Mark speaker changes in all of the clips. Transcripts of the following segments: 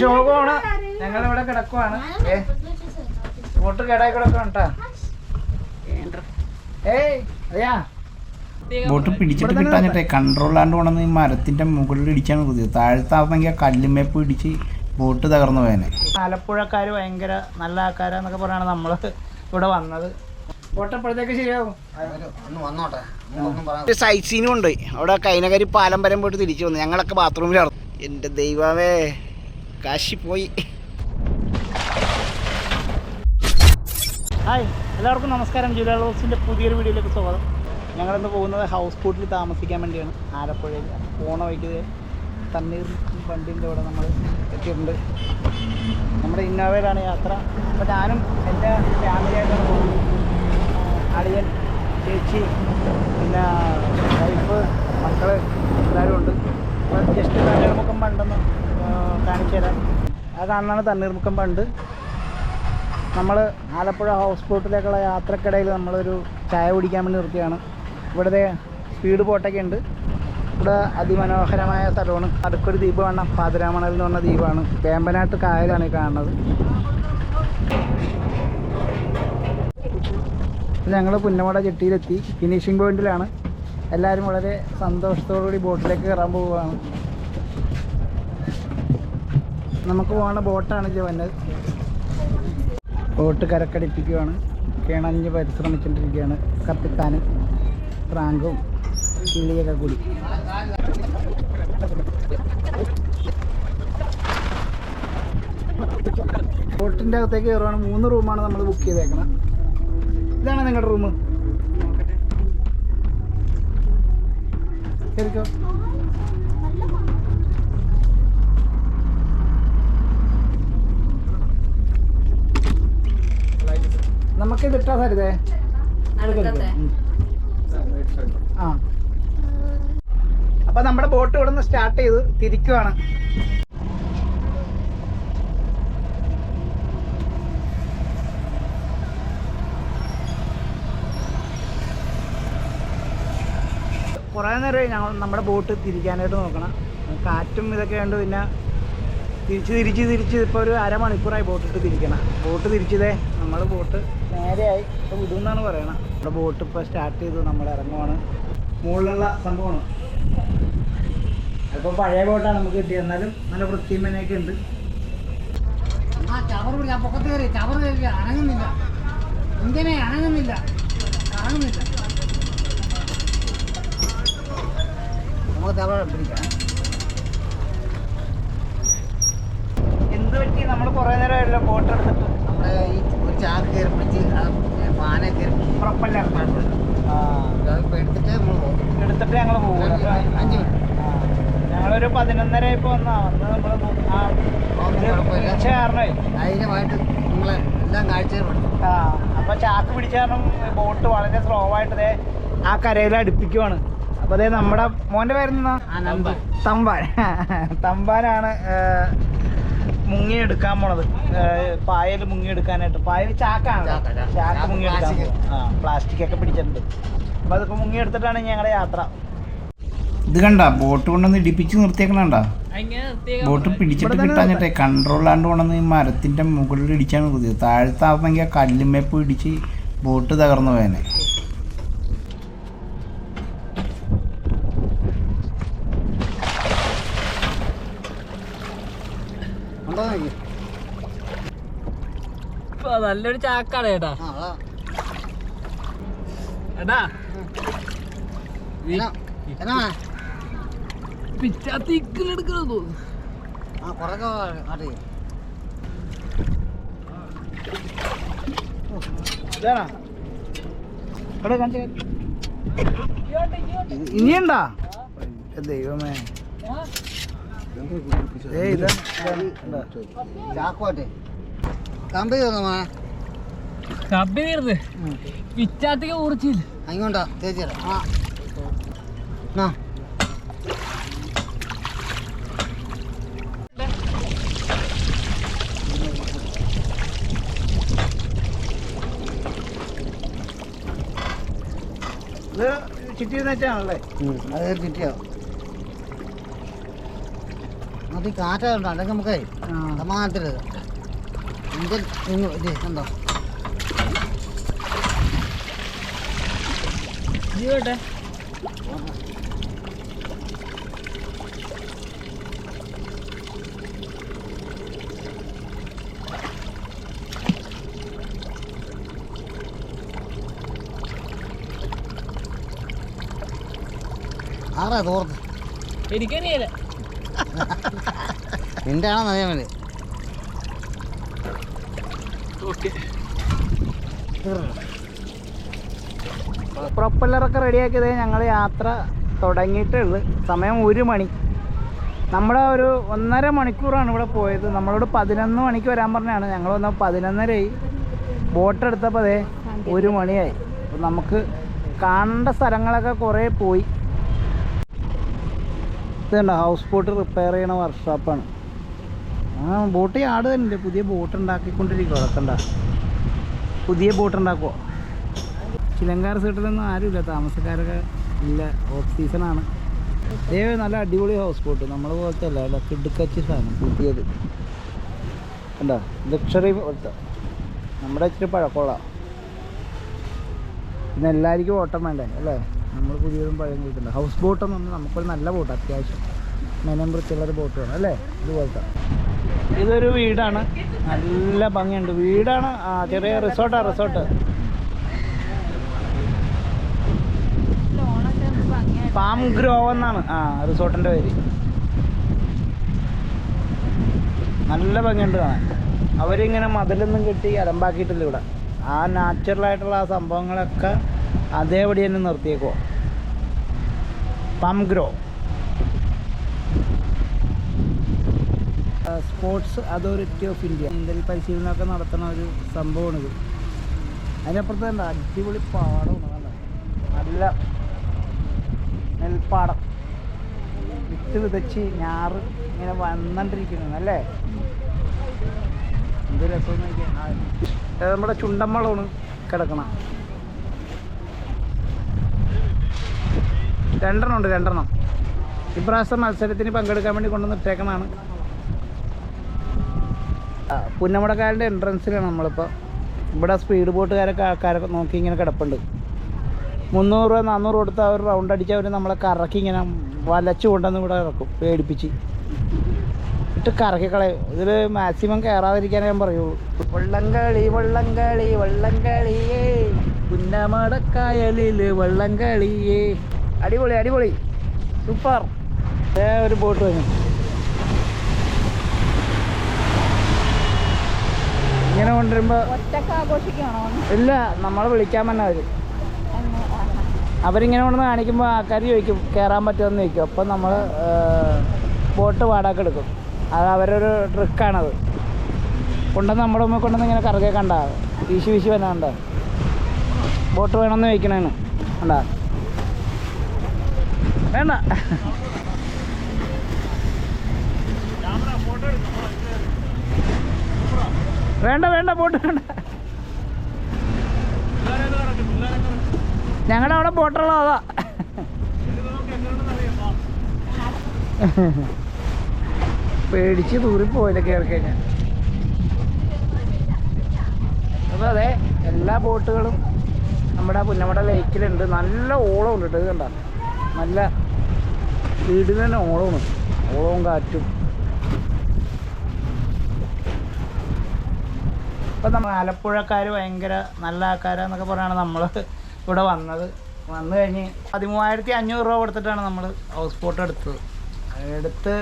Speaker 1: ശോകമാണ് ഞങ്ങൾ ഇവിടെ കിടക്കുവാണ്. ഏ? ബോട്ട് കേടായി കിടക്കണം കേട്ടാ. ഏയ് അയ്യാ
Speaker 2: ബോട്ട് പിടിച്ചിട്ട് കിട്ടാഞ്ഞിട്ടേ കൺട്രോളാണ്ട് കൊണ്ടുവന്ന് ഈ മരത്തിന്റെ മുകളിൽ ഇടിച്ചാണ് കുതിയത് താഴത്താണെങ്കിൽ ആ കല്ലുമേപ്പ് ഇടിച്ച് ബോട്ട് തകർന്നു പോയനെ.
Speaker 1: ആലപ്പുഴക്കാർ ഭയങ്കര നല്ല ആൾക്കാരാന്നൊക്കെ പറഞ്ഞാണ് നമ്മൾ ഇവിടെ വന്നത്. ബോട്ടപ്പോഴത്തേക്ക് ശരിയാവും?
Speaker 3: വന്നോട്ടെ.
Speaker 2: സൈറ്റ് സീനും ഉണ്ട്. അവിടെ കൈനകരി പാലം വരെ പോയിട്ട് തിരിച്ചു വന്നു. ഞങ്ങളൊക്കെ ബാത്റൂമിലാണ് എന്റെ ദൈവമേ. കാശി പോയി
Speaker 1: ഹായ് എല്ലാവർക്കും നമസ്കാരം. ജൂലിയ റോസിന്റെ പുതിയൊരു വീഡിയോയിലേക്ക് സ്വാഗതം. ഞങ്ങളിന്ന് പോകുന്നത് ഹൗസ് ബോട്ടിൽ താമസിക്കാൻ വേണ്ടിയാണ്. ആലപ്പുഴയിൽ. പോണ ദേ തണ്ണീർ വണ്ടീന്റെ ഇവിടെ നമ്മൾ എത്തിയിട്ടുണ്ട്. നമ്മുടെ ഇന്നോവയിലാണ് യാത്ര. അപ്പോൾ ഞാനും എന്റെ ഫാമിലിയായിട്ടാണ് പോകുന്നത്. അളിയൻ ചേച്ചി പിന്നെ വൈഫ് മക്കൾ എല്ലാവരും ഉണ്ട്. ജസ്റ്റ് നമുക്ക് ബണ്ടെന്ന് കാണിച്ചു തരാം ആ കാണുന്നതാണ് തണ്ണീർമുക്കം പണ്ട്. നമ്മൾ ആലപ്പുഴ ഹൗസ് ബോട്ടിലേക്കുള്ള യാത്രക്കിടയിൽ നമ്മളൊരു ചായ കുടിക്കാൻ വേണ്ടി നിർത്തിയാണ്. ഇവിടുത്തെ സ്പീഡ് ബോട്ടൊക്കെ ഉണ്ട്. ഇവിടെ അതിമനോഹരമായ സ്ഥലമാണ്. അടുക്കൊരു ദ്വീപ് കാണാം. പാതിരാമണൽ എന്ന് പറഞ്ഞ ദ്വീപാണ്. വേമ്പനാട്ട് കായലാണ് ഈ കാണുന്നത്. ഞങ്ങൾ പുന്നമട ചെട്ടിയിലെത്തി ഫിനിഷിംഗ് പോയിന്റിലാണ് എല്ലാവരും വളരെ സന്തോഷത്തോടുകൂടി ബോട്ടിലേക്ക് കയറാൻ പോവുകയാണ്. നമുക്ക് പോകുന്ന ബോട്ടാണ് വന്നത് ബോട്ട് കരക്കടിപ്പിക്കുകയാണ് കിണഞ്ഞ് പരിശ്രമിച്ചുകൊണ്ടിരിക്കുകയാണ് കപ്പിത്താനും ഫ്രാങ്കും കിളിയൊക്കെ കൂടി. ബോട്ടിന്റെ അകത്തേക്ക് കയറുവാണ്. മൂന്ന് റൂമാണ് നമ്മൾ ബുക്ക് ചെയ്തേക്കണം. ഇതാണ് നിങ്ങളുടെ റൂം ശരിക്കോ? നമുക്കിത് ഇട്ടാ സരിതേ. ആ. അപ്പൊ നമ്മുടെ ബോട്ട് ഇവിടെ നിന്ന് സ്റ്റാർട്ട് ചെയ്ത് തിരിക്കുവാണ്. കുറേ നേരമായി ഞങ്ങൾ നമ്മുടെ ബോട്ട് തിരിക്കാനായിട്ട് നോക്കണം. കാറ്റും ഇതൊക്കെ ഉണ്ട് പിന്നെ തിരിച്ച് തിരിച്ച് തിരിച്ച് ഇപ്പോൾ ഒരു അരമണിക്കൂറായി ബോട്ടിട്ട് തിരിക്കണം. ബോട്ട് തിരിച്ചതേ നമ്മൾ ബോട്ട് നേരെയായി ഇപ്പം വിടുമെന്നാണ് പറയണത് നമ്മുടെ ബോട്ട് ഇപ്പോൾ സ്റ്റാർട്ട് ചെയ്തു നമ്മൾ ഇറങ്ങുവാണ്. മുകളിലുള്ള സംഭവമാണ്. അപ്പോൾ പഴയ ബോട്ടാണ് നമുക്ക് കിട്ടിയത്. എന്നാലും നല്ല വൃത്തിയും മെനയൊക്കെ ഉണ്ട്.
Speaker 3: ആ ചവർ ഞാൻ പൊക്കത്ത് കയറി. ചവർ കയറി. അനങ്ങുന്നില്ല. ഇങ്ങനെ അനങ്ങുന്നില്ല. കറങ്ങുന്നില്ല നമുക്ക് ചവർ പിടിക്കാം
Speaker 1: എന്ത് പറ്റി? നമ്മൾ കുറേ നേരമായല്ലോ ബോട്ട് എടുത്തിട്ട്.
Speaker 3: നമ്മുടെ ഈ ചാക്ക്
Speaker 1: പ്രൊപ്പല്ലർ ആ
Speaker 3: അതിപ്പോൾ എടുത്തിട്ട് നമ്മൾ പോകും.
Speaker 1: എടുത്തിട്ട് ഞങ്ങൾ പോകും.
Speaker 3: അഞ്ച് മിനിറ്റ്.
Speaker 1: ഞങ്ങളൊരു പതിനൊന്നര ഇപ്പൊ വന്നാ. നമ്മൾ
Speaker 3: ധൈര്യമായിട്ട് നിങ്ങളെ എല്ലാം
Speaker 1: ആ അപ്പൊ ചാക്ക് പിടിച്ച കാരണം ബോട്ട് വളരെ സ്ലോ ആയിട്ട് ആ കരയിൽ അടുപ്പിക്കുവാണ്. അപ്പൊ ദേ നമ്മുടെ മോന്റെ പേരെന്നാ. തമ്പാൻ. തമ്പാനാണ് മുങ്ങിയെടുക്കാൻ പോണത്. പായൽ മുങ്ങിയെടുക്കാനായിട്ട്. പായൽ ചാക്കാണ്.
Speaker 3: ചാക്ക,
Speaker 1: മുങ്ങിയെടുക്കാൻ ആ പ്ലാസ്റ്റിക് ഒക്കെ പിടിച്ചിട്ടുണ്ട്. അപ്പൊ അതൊക്കെ മുങ്ങിയെടുത്തിട്ടാണ് ഞങ്ങളുടെ യാത്ര.
Speaker 2: ഇത് കണ്ട ബോട്ട് കൊണ്ടുവന്ന് ഇടിപ്പിച്ച് നിർത്തിയേക്കണണ്ട? ബോട്ട് പിടിച്ചിട്ട് കൺട്രോൾ കൺട്രോളാണ്ട് കൊണ്ടുവന്ന് ഈ മരത്തിന്റെ മുകളിൽ ഇടിച്ചാണ് കുതിയത് താഴത്താണെങ്കിൽ ആ കല്ലുമേപ്പ് ഇടിച്ച് ബോട്ട് തകർന്നു പോയനെ
Speaker 3: ഉണ്ടോ നോക്കി
Speaker 4: നല്ലൊരു ചാക്കാണ് ചേട്ടാ. എടാ
Speaker 1: കാണിച്ച് ഇനിയുണ്ടാ ദൈവമേ. ഏയ് ഇതാ.
Speaker 3: ചാക്കോട്ടെ കമ്പി തോന്നുമേ
Speaker 4: കമ്പി തീർന്ന് പിച്ചാത്തിക്ക്
Speaker 3: അങ്ങോട്ടാ ചേച്ചി ആ.
Speaker 1: ചുറ്റി വെച്ചാണല്ലേ?
Speaker 3: അത് ചിറ്റിയാവും അത് ബോട്ടിൽ അല്ലെങ്കിൽ നമുക്കേ
Speaker 1: ആ.
Speaker 3: സമാധാനത്തിൽ ഇന്ത്യൻ ഇത് കണ്ടോ?
Speaker 4: ജീവട്ടെ
Speaker 3: ആരാ തോർത്ത്
Speaker 4: എനിക്കറിയില്ല.
Speaker 3: നിന്റെ ആണെന്ന് അറിയാൻ വേണ്ടി
Speaker 4: ഓക്കെ
Speaker 1: പ്രൊപ്പല്ലറൊക്കെ റെഡിയാക്കിയത് ഞങ്ങൾ യാത്ര തുടങ്ങിയിട്ടേ ഉള്ളു സമയം ഒരു മണി. നമ്മുടെ ഒരു ഒന്നര മണിക്കൂറാണ് ഇവിടെ പോയത്. നമ്മളോട് പതിനൊന്ന് മണിക്ക് വരാൻ പറഞ്ഞാണ്. ഞങ്ങൾ വന്ന പതിനൊന്നരയായി. ബോട്ട് എടുത്തപ്പോൾ അതെ ഒരു മണിയായി. അപ്പം നമുക്ക് കാണേണ്ട സ്ഥലങ്ങളൊക്കെ കുറേ പോയി. ഇതുണ്ട്? ഹൗസ് ബോട്ട് റിപ്പയർ ചെയ്യണ വർക്ക്ഷോപ്പാണ് ആ ബോട്ട് ആട് തന്നെ പുതിയ ബോട്ട് ഉണ്ടാക്കിക്കൊണ്ടിരിക്കുക അതൊക്കെ പുതിയ ബോട്ട് ഉണ്ടാക്കുമോ ചിലങ്കാർ സൈഡിലൊന്നും ആരുമില്ല. താമസക്കാരൊക്കെ ഇല്ല. ഓഫ് സീസണാണ് ഏ നല്ല അടിപൊളി ഹൗസ് ബോട്ട് നമ്മൾ പോലത്തെ അല്ല അല്ല കിടുക്കച്ചി സാധനം. പുതിയത്. എന്താ ലക്ഷറി പോലത്തെ. നമ്മുടെ ഇച്ചിരി പഴക്കമുള്ള. പിന്നെ എല്ലാവർക്കും ഓട്ടം വേണ്ടേ? അല്ലേ? നമ്മൾ പുതിയതും പഴയ കിട്ടുന്നത് ഹൗസ് ബോട്ടെന്ന് പറഞ്ഞാൽ നമുക്കൊരു നല്ല ബോട്ട് അത്യാവശ്യം മെനം വൃത്തിയുള്ളൊരു ബോട്ട് വേണം. അല്ലേ? ഇതുപോലത്തെ. ഇതൊരു വീടാണ്. നല്ല ഭംഗിയുണ്ട്. വീടാണ് ചെറിയ റിസോർട്ടാണ് റിസോർട്ട് ഫാം ഗ്രോവ് എന്നാണ്. ആ റിസോർട്ടിന്റെ പേര്. നല്ല ഭംഗിയുണ്ട് കാണാൻ. അവരിങ്ങനെ മതിലൊന്നും കെട്ടി അലമ്പാക്കിയിട്ടില്ല ഇവിടെ. ആ നാച്ചുറലായിട്ടുള്ള ആ സംഭവങ്ങളൊക്കെ അതേപടി തന്നെ നിർത്തിയേക്കോ palm grove sports authority of India നീന്തൽ പരിശീലനമൊക്കെ നടത്തുന്ന ഒരു സംഭവമാണിത്. അതിനപ്പുറത്ത് തന്നെ അടിപൊളി പാടമാണ് നല്ല നെൽപ്പാടം. വിത്ത് വിതച്ച് ഞാറ് ഇങ്ങനെ വന്നണ്ടിരിക്കുന്നു അല്ലേ? എന്ത് രസം നമ്മുടെ ചുണ്ടമ്മളാണ് കിടക്കണ. രണ്ടെണ്ണം ഉണ്ട് രണ്ടെണ്ണം. ഇപ്രാവശ്യം മത്സരത്തിന് പങ്കെടുക്കാൻ വേണ്ടി കൊണ്ടുവന്ന് ഇട്ടേക്കണാണ് പുന്നമടക്കാരുടെ എൻട്രൻസിലാണ് നമ്മളിപ്പോൾ ഇവിടെ സ്പീഡ് ബോട്ടുകാരൊക്കെ ആൾക്കാരൊക്കെ നോക്കി ഇങ്ങനെ കിടപ്പുണ്ട്. മുന്നൂറ് രൂപ നാന്നൂറ് കൊടുത്ത് അവർ റൗണ്ട് അടിച്ച് അവർ നമ്മളെ കറക്കി ഇങ്ങനെ വലച്ചു കൊണ്ടുവന്ന് ഇവിടെ ഇറക്കും പേടിപ്പിച്ച്. ഇട്ട് കറക്കി കളയും. ഇതിൽ മാക്സിമം കയറാതിരിക്കാനേ ഞാൻ പറയുള്ളൂ വള്ളംകളി വള്ളംകളി വള്ളംകളിയേ. പുന്നമടക്കായലിൽ വള്ളംകളിയേ. അടിപൊളി അടിപൊളി. സൂപ്പർ. ഒരു ബോട്ട് വന്നു. ഇങ്ങനെ കൊണ്ടുവരുമ്പോൾ ഇല്ല നമ്മളെ വിളിക്കാൻ തന്നെ അവർ അവരിങ്ങനെ കൊണ്ടുവന്ന് കാണിക്കുമ്പോൾ ആൾക്കാർ ചോദിക്കും കയറാൻ പറ്റുമെന്ന് ചോദിക്കും. അപ്പം നമ്മൾ ബോട്ട് വാടക എടുക്കും. അത് അവരൊരു ട്രിക്കാണത്. കൊണ്ടുവന്ന് നമ്മുടെ മുമ്പിൽ കൊണ്ടുവന്ന് ഇങ്ങനെ കറകെ കണ്ട. വീശി വീശി വന്ന കണ്ട. ബോട്ട് വേണമെന്ന് ചോദിക്കണേന്ന് കണ്ട? വേണ്ട. വേണ്ട വേണ്ട ബോട്ട് വേണ്ട. ഞങ്ങളുടെ അവിടെ ബോട്ടുള്ള അതാ. പേടിച്ച് തൂറിപ്പോയില്ല കയറി കഴിഞ്ഞാൽ അപ്പോൾ അതെ എല്ലാ ബോട്ടുകളും നമ്മുടെ പുന്നമട ലേക്കിലുണ്ട്. നല്ല ഓളം ഉണ്ട് ഇത് കണ്ട. നല്ല വീടിന് തന്നെ ഓളമാണ്. ഓളവും കാറ്റും. ഇപ്പം നമ്മൾ ആലപ്പുഴക്കാർ ഭയങ്കര നല്ല ആൾക്കാരാന്നൊക്കെ പറയുകയാണ് നമ്മൾ ഇവിടെ വന്നത്. വന്നു കഴിഞ്ഞ് പതിമൂവായിരത്തി അഞ്ഞൂറ് രൂപ കൊടുത്തിട്ടാണ് നമ്മൾ ഹൗസ് ബോട്ട് എടുത്തത്. എടുത്ത്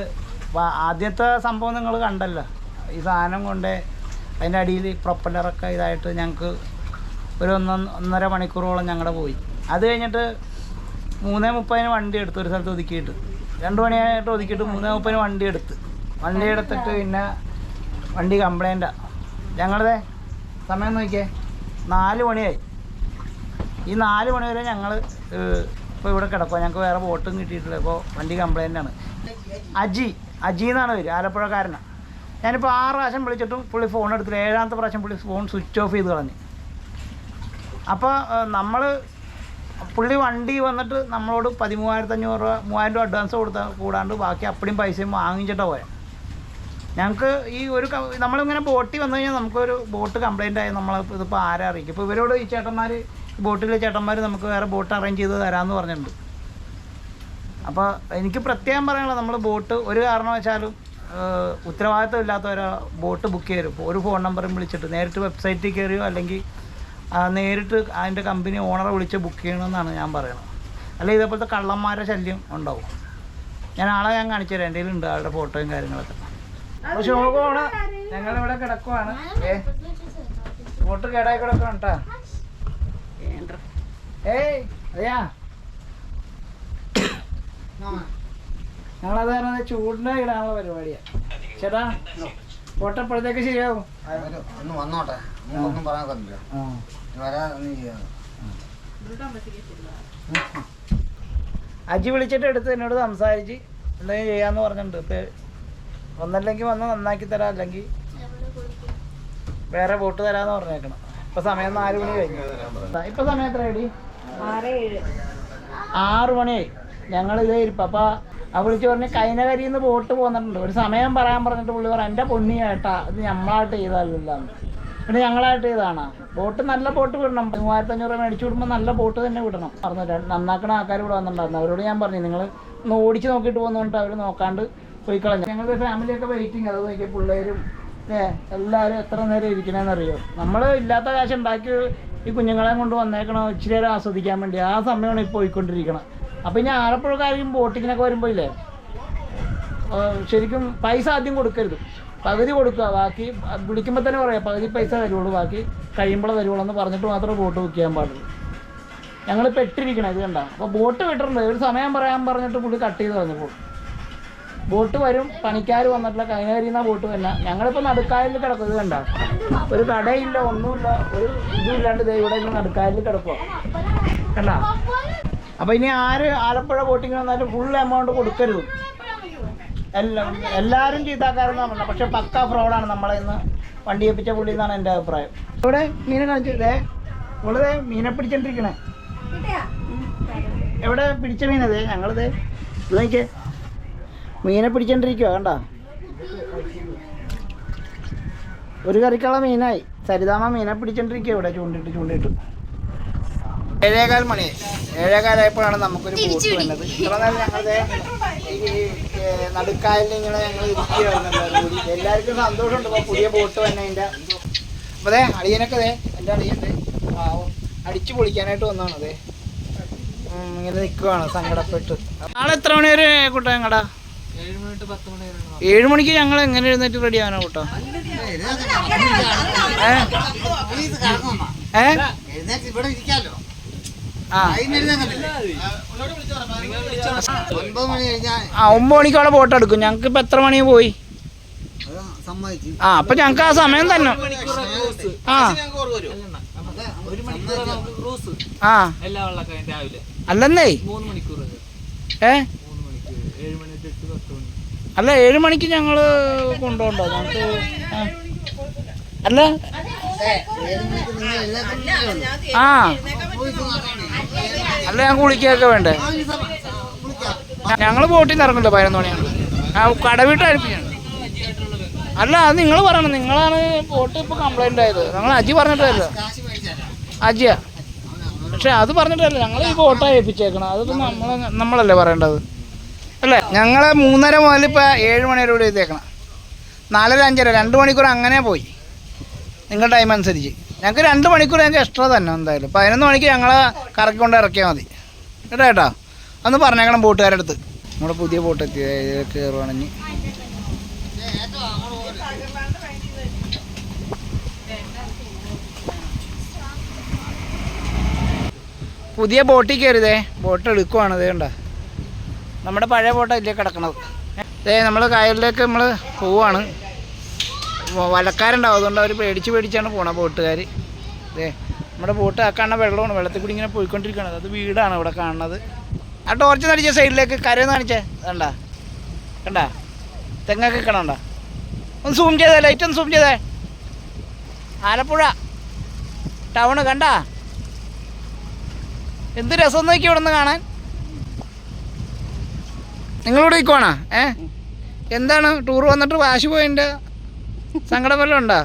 Speaker 1: ആദ്യത്തെ സംഭവം നിങ്ങൾ കണ്ടല്ലോ. ഈ സാധനം കൊണ്ട് അതിന്റെ അടിയിൽ പ്രൊപ്പല്ലറൊക്കെ ഇതായിട്ട് ഞങ്ങൾക്ക് ഒരു ഒന്ന് ഒന്നര മണിക്കൂറോളം ഞങ്ങളുടെ പോയി. അത് കഴിഞ്ഞിട്ട് മൂന്നേ മുപ്പതിന് വണ്ടി എടുത്തു ഒരു സ്ഥലത്ത് ഒതുക്കിയിട്ട്. രണ്ട് മണിയായിട്ട് ഒതുക്കിയിട്ട് മൂന്നേ മുപ്പതിന് വണ്ടി എടുത്ത്. വണ്ടി എടുത്തിട്ട് പിന്നെ വണ്ടി കംപ്ലൈന്റാണ് ഞങ്ങളുടെ സമയം നോക്കിയേ. നാല് മണിയായി. ഈ നാല് മണി വരെ ഞങ്ങൾ ഇപ്പോൾ ഇവിടെ കിടക്കുക ഞങ്ങൾക്ക് വേറെ ബോട്ടും കിട്ടിയിട്ടില്ല. ഇപ്പോൾ വണ്ടി കംപ്ലൈന്റ് ആണ്. അജി അജി എന്നാണ് പേര്? ആലപ്പുഴക്കാരനാണ് ഞാനിപ്പോൾ ആറ് പ്രാവശ്യം വിളിച്ചിട്ടും പുള്ളി ഫോൺ എടുത്തില്ല. ഏഴാമത്തെ പ്രാവശ്യം പുള്ളി ഫോൺ സ്വിച്ച് ഓഫ് ചെയ്ത് കളഞ്ഞു. അപ്പോൾ നമ്മൾ പുള്ളി വണ്ടി വന്നിട്ട് നമ്മളോട് പതിമൂവായിരത്തി അഞ്ഞൂറ് രൂപ മൂവായിരം രൂപ അഡ്വാൻസ് കൊടുത്ത കൂടാണ്ട് ബാക്കി അപ്പടിയും പൈസയും വാങ്ങിച്ചിട്ടാണ് പോയാൽ ഞങ്ങൾക്ക് ഈ ഒരു നമ്മളിങ്ങനെ ബോട്ടിൽ വന്നു കഴിഞ്ഞാൽ നമുക്കൊരു ബോട്ട് കംപ്ലൈന്റ് ആയി. നമ്മൾ ഇതിപ്പോൾ ആരെ അറിയിക്കും. ഇപ്പോൾ ഇവരോട് ഈ ചേട്ടന്മാർ ബോട്ടിലെ ചേട്ടന്മാർ നമുക്ക് വേറെ ബോട്ട് അറേഞ്ച് ചെയ്ത് തരാമെന്ന് പറഞ്ഞിട്ടുണ്ട്. അപ്പോൾ എനിക്ക് പ്രത്യേകം പറയാനുള്ളത് നമ്മൾ ബോട്ട് ഒരു കാരണവശാലും ഇല്ലാത്ത ഇല്ലാത്തവരോ ബോട്ട് ബുക്ക് ചെയ്യരുത്. ഒരു ഫോൺ നമ്പറും വിളിച്ചിട്ട് നേരിട്ട് വെബ്സൈറ്റിൽ കയറിയോ അല്ലെങ്കിൽ നേരിട്ട് അതിന്റെ കമ്പനി ഓണറെ വിളിച്ച് ബുക്ക് ചെയ്യണമെന്നാണ് ഞാൻ പറയുന്നത് അല്ല ഇതേപോലത്തെ കള്ളന്മാരുടെ ശല്യം ഉണ്ടാവും. ഞാൻ ആളെ ഞാൻ കാണിച്ചു തരാം. എന്റെ ഉണ്ട് ആളുടെ ഫോട്ടോയും കാര്യങ്ങളൊക്കെ. ഞങ്ങളിവിടെ കിടക്കുവാണ്. ഏ ബോട്ട് കേടായി കിടക്കണം കേട്ടോ ഏയ് അതെയാ? ഞങ്ങളത് കാരണം ചൂടിന്റെ ഇടാനുള്ള പരിപാടിയാണ് ചേട്ടാ പോട്ടപ്പോഴത്തേക്ക് ശരിയാവും.
Speaker 3: ഒന്ന് വന്നോട്ടെ. ഒന്നും പറയാൻ പറ്റില്ല.
Speaker 1: അജി വിളിച്ചിട്ട് എടുത്ത് എന്നോട് സംസാരിച്ച് എന്തെങ്കിലും ചെയ്യാന്ന് പറഞ്ഞിട്ടുണ്ട്. ഇപ്പം ഒന്നല്ലെങ്കിൽ വന്ന് നന്നാക്കി തരാം. അല്ലെങ്കിൽ വേറെ ബോട്ട് തരാന്ന് പറഞ്ഞേക്കണം. ഇപ്പൊ സമയം നാല് മണി കഴിഞ്ഞു. ഇപ്പൊ സമയം എത്ര എടി ആറ് മണി ഞങ്ങൾ ഇതേ ഇരിപ്പം. അപ്പൊ ആ വിളിച്ചു പറഞ്ഞ് കൈനകരിയിൽ നിന്ന് ബോട്ട് പോന്നിട്ടുണ്ട്. ഒരു സമയം പറയാൻ പറഞ്ഞിട്ട് പുള്ളി പറഞ്ഞു എന്റെ പൊന്നി ഏട്ടാ ഇത് നമ്മളായിട്ട് ചെയ്താലില്ലാന്ന് പിന്നെ ഞങ്ങളായിട്ട് ചെയ്താണ് ബോട്ട് നല്ല ബോട്ട് വിടണം. മൂവായിരത്തി അഞ്ഞൂറ് മേടിച്ചു വിടുമ്പോൾ നല്ല ബോട്ട് തന്നെ വിടണം. പറഞ്ഞു നന്നാക്കണ ആൾക്കാർ ഇവിടെ വന്നിട്ടുണ്ടായിരുന്നു. അവരോട് ഞാൻ പറഞ്ഞു നിങ്ങൾ ഒന്ന് ഓടിച്ച് നോക്കിയിട്ട് പോകുന്നതുകൊണ്ട് അവർ നോക്കാണ്ട് പോയി കളഞ്ഞു. ഞങ്ങളുടെ ഫാമിലിയൊക്കെ വെയിറ്റിംഗ് അത് നോക്കിയ പിള്ളേരും ഏ എല്ലാവരും എത്ര നേരം ഇരിക്കണേന്ന് അറിയോ നമ്മൾ ഇല്ലാത്ത കാശ് ഉണ്ടാക്കി ഈ കുഞ്ഞുങ്ങളെ കൊണ്ട് വന്നേക്കണോ ഇച്ചിരി നേരം ആസ്വദിക്കാൻ വേണ്ടി ആ സമയമാണ് ഇപ്പോൾ പോയിക്കൊണ്ടിരിക്കണം. അപ്പം ഇനി ആലപ്പുഴക്കാരും ബോട്ടിങ്ങിനൊക്കെ വരുമ്പോൾ ഇല്ലേ? ശരിക്കും പൈസ ആദ്യം കൊടുക്കരുത്. പകുതി കൊടുക്കുക ബാക്കി വിളിക്കുമ്പോൾ തന്നെ പറയാം പകുതി പൈസ തരുള്ളൂ ബാക്കി കഴിയുമ്പോൾ തരുള്ളൂ എന്ന് പറഞ്ഞിട്ട് മാത്രമേ ബോട്ട് ബുക്ക് ചെയ്യാൻ പാടുള്ളൂ. ഞങ്ങൾ പെട്ടിരിക്കണം ഇത് കണ്ട. അപ്പോൾ ബോട്ട് വിട്ടിട്ടുണ്ട് ഒരു സമയം പറയാൻ പറഞ്ഞിട്ട് പുള്ളി കട്ട് ചെയ്ത് പറഞ്ഞപ്പോൾ ബോട്ട് വരും പണിക്കാർ വന്നിട്ടില്ല കൈനകരിയുന്ന ബോട്ട് വരുന്ന. ഞങ്ങളിപ്പോൾ നടുക്കായലിൽ കിടക്കും ഇത് കണ്ട? ഒരു കടയില്ല ഒന്നുമില്ല ഒരു ഇതും ഇല്ലാണ്ട് ദേ ഇവിടെ നടുക്കായലിൽ കിടക്കുക കണ്ട? അപ്പോൾ ഇനി ആര് ആലപ്പുഴ ബോട്ടിങ്ങിന് വന്നാലും ഫുൾ എമൗണ്ട് കൊടുക്കരുത്. എല്ലാം എല്ലാവരും ചീത്താക്കാരെന്ന് പറഞ്ഞത് പക്ഷെ പക്ക ഫ്രോഡാണ് നമ്മളെ ഇന്ന് വണ്ടി എപ്പിച്ച പുള്ളി എന്നാണ് എന്റെ അഭിപ്രായം. ഇവിടെ മീനെ കാണിച്ചു ഇവളിതേ മീനെ പിടിച്ചോണ്ടിരിക്കണേ. എവിടെ? പിടിച്ച മീനതേ ഞങ്ങളിതേ നോക്കിയേ. മീനെ പിടിച്ചോണ്ടിരിക്കുക കണ്ട? ഒരു കറിക്കുള്ള മീനായി. സരിതാമ മീനെ പിടിച്ചോണ്ടിരിക്കുക ഇവിടെ ചൂണ്ടിട്ട് ചൂണ്ടിട്ട്. ഏഴേകാൽ മണി. ഏഴേകാലായപ്പോഴാണ് നമുക്കൊരു ബോട്ട് വന്നത്. ഇത്ര നേരം ഞങ്ങളുടെ ഈ നടുക്കായലിൽ ഇങ്ങനെ ഞങ്ങൾ ഇരിക്കുകയായിരുന്നു എല്ലാവർക്കും സന്തോഷമുണ്ട്. ഇപ്പോൾ പുതിയ ബോട്ട് വന്നതിന്റെ. അപ്പോൾ അതെ അളിയനൊക്കെ അതെ എന്റെ അളിയന്റെ. പാവം അടിച്ചു പൊളിക്കാനായിട്ട് വന്നതാണ് അതെ ഇങ്ങനെ നിൽക്കുവാണ് സങ്കടപ്പെട്ട്. നാളെ എത്ര മണി വരെ കൂട്ടാ ഞങ്ങടാ
Speaker 4: ഏഴ്
Speaker 1: മണിക്ക് ഞങ്ങൾ എങ്ങനെ എഴുന്നേറ്റ് റെഡി ആവാനോ കേട്ടോ? ഏ? ഏ?
Speaker 3: എഴുന്നേറ്റ് ഇവിടെ ഇരിക്കാലോ.
Speaker 1: ആ. ഒമ്പത് മണിക്ക് അവിടെ ഫോട്ടോ എടുക്കും. ഞങ്ങൾക്ക് ഇപ്പൊ എത്ര മണി പോയി? ആ അപ്പൊ ഞങ്ങൾക്ക് ആ സമയം തന്നെ. ആ. അല്ലെന്നേ.
Speaker 4: മൂന്ന് മണിക്കൂർ
Speaker 1: ഏ
Speaker 4: മൂന്ന് മണിക്കൂർ ഏഴ് മണി തൊട്ട് എട്ട് പത്ത് മണി
Speaker 1: അല്ല ഏഴ് മണിക്ക് ഞങ്ങൾ കൊണ്ടുപോകണ്ടോ? നമുക്ക് അല്ല. ആ. അല്ല ഞാൻ കുളിക്കുകയൊക്കെ വേണ്ടേ? ഞങ്ങൾ ബോട്ടിൽ നിന്ന് ഇറങ്ങില്ല പതിനൊന്ന് മണിയാണ് ആ കടവീട്ടായിരിക്കും അല്ല അത് നിങ്ങൾ പറയണം. നിങ്ങളാണ് ബോട്ട് ഇപ്പോൾ കംപ്ലൈന്റ് ആയത്. ഞങ്ങൾ അജി പറഞ്ഞിട്ടല്ലോ. അജിയാ. പക്ഷെ അത് പറഞ്ഞിട്ടല്ല. ഞങ്ങൾ ഈ ബോട്ടാ ഏൽപ്പിച്ചേക്കണം അതിപ്പോൾ നമ്മൾ നമ്മളല്ലേ പറയേണ്ടത്. അല്ലേ? ഞങ്ങൾ മൂന്നര മുതൽ ഇപ്പോൾ ഏഴ് മണി വരെ ഇവിടെ എത്തിയേക്കണം. നാലര അഞ്ചര രണ്ട് മണിക്കൂർ അങ്ങനെ പോയി. നിങ്ങളുടെ ടൈം അനുസരിച്ച്. ഞങ്ങൾക്ക് രണ്ട് മണിക്കൂർ ഞങ്ങൾക്ക് എക്സ്ട്രാ തന്നെ എന്തായാലും. പതിനൊന്ന് മണിക്ക് ഞങ്ങളെ കറക്കി കൊണ്ട് ഇറക്കിയാൽ മതി. കേട്ടോ കേട്ടോ ഒന്ന് പറഞ്ഞേക്കണം ബോട്ടുകാരുടെ അടുത്ത്. നമ്മുടെ പുതിയ ബോട്ട് എത്തി കയറുവാണെങ്കിൽ പുതിയ ബോട്ടിൽ കയറിയതേ ബോട്ട് എടുക്കുവാണ് അതേ കണ്ട. നമ്മുടെ പഴയ ബോട്ടല്ലേ കിടക്കണത്. ദേ നമ്മൾ കായലിലേക്ക് നമ്മൾ പോവാണ്. വലക്കാരുണ്ടാവും. അതുകൊണ്ട് അവർ പേടിച്ച് പേടിച്ചാണ് പോണ ബോട്ടുകാർ ദേ നമ്മുടെ ബോട്ട് ആ കാണുന്ന വെള്ളമാണ്. വെള്ളത്തിൽ കൂടി ഇങ്ങനെ പോയിക്കൊണ്ടിരിക്കുകയാണ് അത് വീടാണ് ഇവിടെ കാണുന്നത്. ആ ടോർച്ച് നടിച്ച സൈഡിലേക്ക് കരയെന്ന് കാണിച്ചേ. കണ്ട? കണ്ട? തെങ്ങൊക്കെ കാണണ്ട ഒന്ന് സൂം ചെയ്തേ ലൈറ്റ് ഒന്ന് സൂം ചെയ്തേ. ആലപ്പുഴ. ടൗണ് കണ്ട? എന്ത് രസം നോക്കി ഇവിടെ നിന്ന് കാണാൻ. നിങ്ങളിവിടെ നിൽക്കുവാണോ ഏ?
Speaker 2: എന്താണ്? ടൂർ വന്നിട്ട് വാശി പോയിണ്ട് സങ്കടം വല്ലതും ഉണ്ടോ?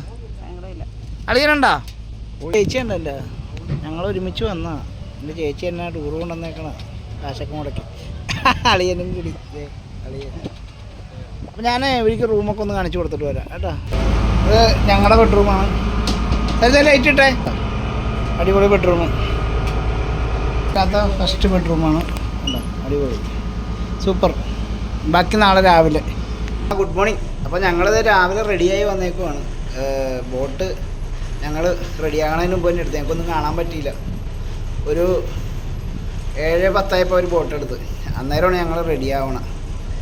Speaker 2: അളിയനുണ്ടോ?
Speaker 1: ചേച്ചി ഉണ്ടല്ലോ ഞങ്ങൾ ഒരുമിച്ച് വന്നാ. എന്റെ ചേച്ചി എന്നെ ടൂർ കൊണ്ടുവന്നേക്കണ. കാശൊക്കെ മുടക്കി. അളിയനും കൂടി. അളിയൻ. അപ്പം ഞാൻ ഇവർക്ക് റൂമൊക്കെ ഒന്ന് കാണിച്ചു കൊടുത്തിട്ട് വരാം. കേട്ടോ? ഇത് ഞങ്ങളുടെ ബെഡ്റൂമാണ് എന്തായാലും ലൈറ്റ് ഇട്ടേ. അടിപൊളി ബെഡ്റൂം ഫസ്റ്റ് ബെഡ്റൂമാണ് കണ്ടോ? അടിപൊളി. സൂപ്പർ. ബാക്കി നാളെ രാവിലെ. ഗുഡ് മോർണിംഗ് അപ്പോൾ ഞങ്ങളിത് രാവിലെ റെഡിയായി വന്നേക്കുവാണ്. ബോട്ട് ഞങ്ങൾ റെഡിയാകണതിന് മുമ്പ് തന്നെ എടുത്ത്. ഞങ്ങൾക്കൊന്നും കാണാൻ പറ്റിയില്ല. ഒരു ഏഴ് പത്തായപ്പോൾ ഒരു ബോട്ട് എടുത്ത്. അന്നേരമാണ് ഞങ്ങൾ റെഡി ആവണം.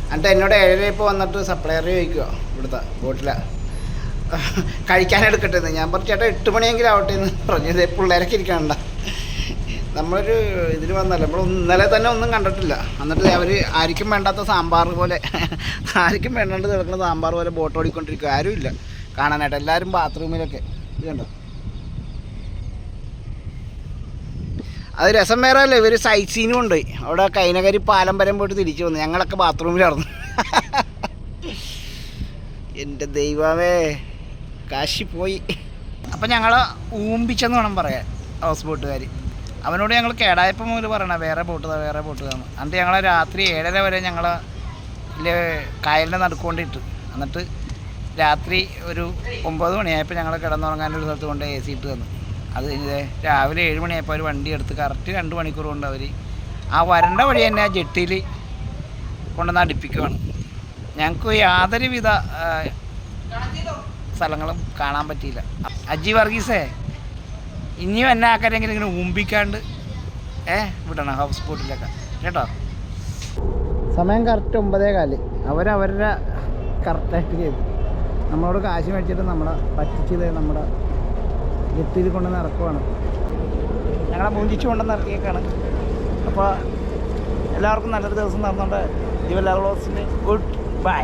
Speaker 1: എന്നിട്ട് എന്നോട് ഏഴര ഇപ്പോൾ വന്നിട്ട് സപ്ലയർ ചോദിക്കുക ഇവിടുത്തെ ബോട്ടില. കഴിക്കാൻ എടുക്കട്ടെ എന്ന്. ഞാൻ പറഞ്ഞു ചേട്ടാ എട്ട് മണിയെങ്കിലും ആവട്ടെ എന്ന്. പറഞ്ഞു പിള്ളേരൊക്കെ ഇരിക്കണ്ട നമ്മളൊരു ഇതിൽ വന്നല്ല. നമ്മൾ ഇന്നലെ തന്നെ ഒന്നും കണ്ടിട്ടില്ല. എന്നിട്ട് അവർ ആർക്കും വേണ്ടാത്ത സാമ്പാർ പോലെ ആർക്കും വേണ്ടാണ്ട് കിടക്കുന്ന സാമ്പാർ പോലെ ബോട്ട് ഓടിക്കൊണ്ടിരിക്കുക ഇല്ല. കാണാനായിട്ട് എല്ലാവരും ബാത്റൂമിലൊക്കെ. ഇത് കണ്ടോ? അത് രസം വേറെ അല്ലേ ഇവർ സൈറ്റ് സീനും കൊണ്ടുപോയി അവിടെ കൈനകരി പാലം വരം പോയിട്ട് തിരിച്ചു വന്നു. ഞങ്ങളൊക്കെ ബാത്റൂമിലായിരുന്നു എന്റെ ദൈവമേ. കാശി പോയി. അപ്പം ഞങ്ങൾ ഊമ്പിച്ചെന്ന് വേണം പറയാൻ ഹൗസ് ബോട്ടുകാർ അവനോട് ഞങ്ങൾ കേടായപ്പം മുതൽ പറയണ വേറെ ബോട്ട് വേറെ ബോട്ട് താന്ന് എന്നിട്ട് ഞങ്ങൾ രാത്രി ഏഴര വരെ ഞങ്ങൾ കായലിന്റെ നടുക്കൊണ്ടിട്ട്. എന്നിട്ട് രാത്രി ഒരു ഒമ്പത് മണിയായപ്പോൾ ഞങ്ങൾ കിടന്നുറങ്ങാൻ ഒരു സ്ഥലത്ത് കൊണ്ട് എ സി ഇട്ട് തന്നു. അത് കഴിഞ്ഞ് രാവിലെ ഏഴ് മണിയായപ്പോൾ അവർ വണ്ടി എടുത്ത് കറക്റ്റ് രണ്ട് മണിക്കൂർ കൊണ്ട് അവർ ആ വരണ്ട വഴി തന്നെ ആ ജെട്ടിയിൽ കൊണ്ടുവന്ന് അടുപ്പിക്കുവാണ്. ഞങ്ങൾക്ക് യാതൊരുവിധ സ്ഥലങ്ങളും കാണാൻ പറ്റിയില്ല. അജി വർഗീസേ? ഇനിയും എന്നെ ആക്കാരെങ്കിലും ഇങ്ങനെ ഉമ്പിക്കാണ്ട് ഏ വിടണം ഹൗസ് ബോട്ടിലൊക്കെ കേട്ടോ? സമയം കറക്റ്റ് ഒമ്പതേ കാൽ. അവരവരുടെ കറക്റ്റായിട്ട് ചെയ്തു. നമ്മളോട് കാശ് മേടിച്ചിട്ട് നമ്മളെ പറ്റിച്ചത് നമ്മുടെ ജെട്ടിയിൽ കൊണ്ട് നടക്കുവാണ് ഞങ്ങളെ മൂഞ്ചിച്ചു കൊണ്ടുവന്ന് ഇറക്കിയേക്കാണ്. അപ്പോൾ എല്ലാവർക്കും നല്ലൊരു ദിവസം നടന്നുകൊണ്ട് ജീവലാ ഗുഡ് ബൈ.